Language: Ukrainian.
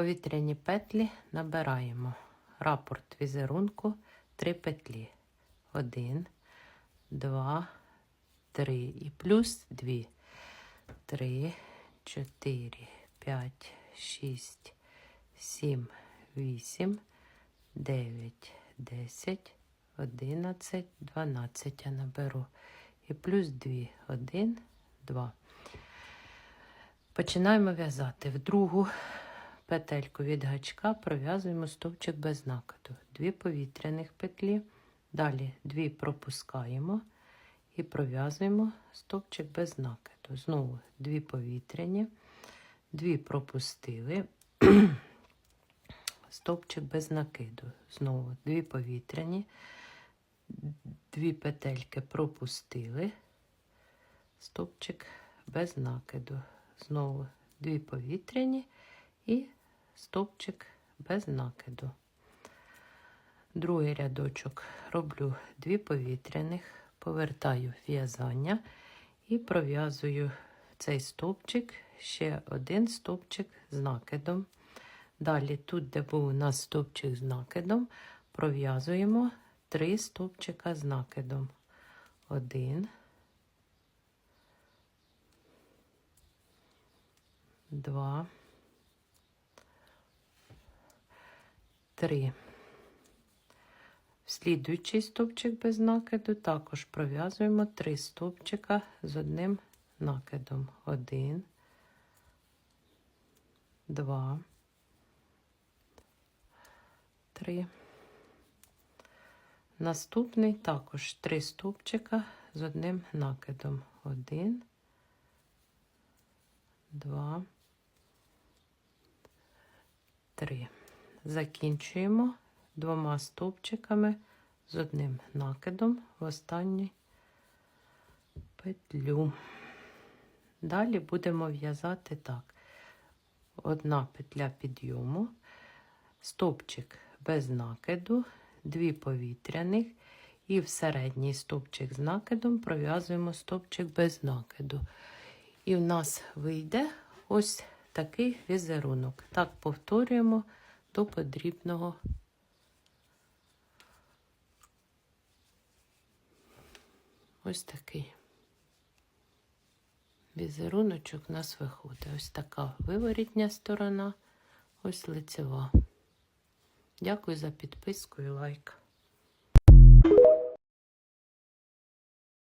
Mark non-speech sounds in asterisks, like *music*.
повітряні петлі набираємо рапорт візерунку 3 петлі. 1, 2, 3 і плюс 2. 3, 4, 5, 6, 7, 8, 9, 10, 11, 12 я наберу. І плюс 2, 1, 2. Починаємо в'язати. В другу петельку від гачка пров'язуємо стовпчик без накиду. Дві повітряних петлі. Далі дві пропускаємо і пров'язуємо стовпчик без накиду. Знову дві повітряні, дві пропустили, *clears throat* стовпчик без накиду. Знову дві повітряні, дві петельки пропустили, стовпчик без накиду. Знову дві повітряні і стовпчик без накиду. Другий рядочок роблю дві повітряних, повертаю в'язання і пров'язую цей стовпчик ще один стовпчик з накидом. Далі, тут, де був у нас стовпчик з накидом, пров'язуємо три стовпчика з накидом. Один, два, три. В слідуючий стовпчик без накиду також пров'язуємо три стовпчика з одним накидом. Один, два, три. Наступний також три стовпчика з одним накидом. Один, два, три. Закінчуємо двома стовпчиками з одним накидом в останню петлю. Далі будемо в'язати так: одна петля підйому, стовпчик без накиду, дві повітряних, і в середній стовпчик з накидом пров'язуємо стовпчик без накиду. І в нас вийде ось такий візерунок. Так повторюємо до подрібного. Ось такий візеруночок у нас виходить. Ось така виворітня сторона, ось лицева. Дякую за підписку і лайк.